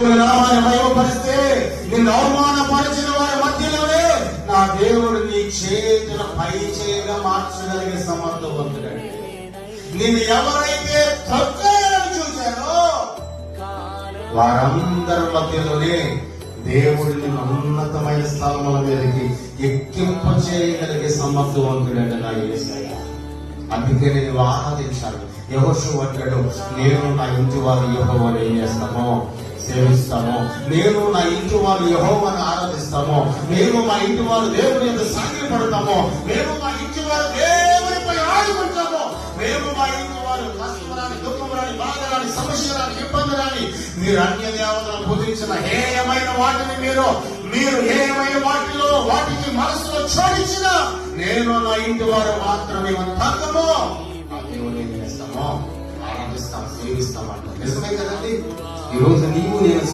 నామాన్ని మహిమపరిస్తే నిన్ను అవమానపరిచిన వారి మధ్యలోనే నా దేవుడు నీ చేతుల పై చేయగా మార్చగలిగే సమర్థవంతుడు. నిన్ను ఎవరైతే తక్కువని చూశారో వారందరి మధ్యలోనే దేవుడు నిన్ను ఉన్నతమైన స్థలముల మీదకి ఎక్కింప చేయగలిగే సమర్థవంతుడండి నా ఏసయ్య అందుకే నేను ఆరాధించాను. యహోషు అంటాడు నేను నా ఇంటి వారు యహోవని ఏం చేస్తామో సేవిస్తాము. నేను నా ఇంటి వారు యహోవని ఆరాధిస్తాము. మేము మా ఇంటి వారు దేవుని యొక్క సాగిలి పడతాము మేము మా ఇంటి వారు దేవునిపై ఆడుకుంటాము. మేము మా ఇంటి వారు కష్టం రాని దుఃఖం రాని బాధ రాని సమస్య రాని ఇబ్బంది రాని మీరు అన్య దేవతలను పూజించిన హేయమైన వాటిని మీరు మీరు హేయమైన వాటిలో వాటికి మనసులో చోడించిన నేను నా ఇంటి వారు మాత్రమే తగ్గము ఆ దేవుని చేస్తాము? ఆరాధిస్తాం సేవిస్తాం అంటే నిజమే కదండి? ఈ రోజు నీవు నేను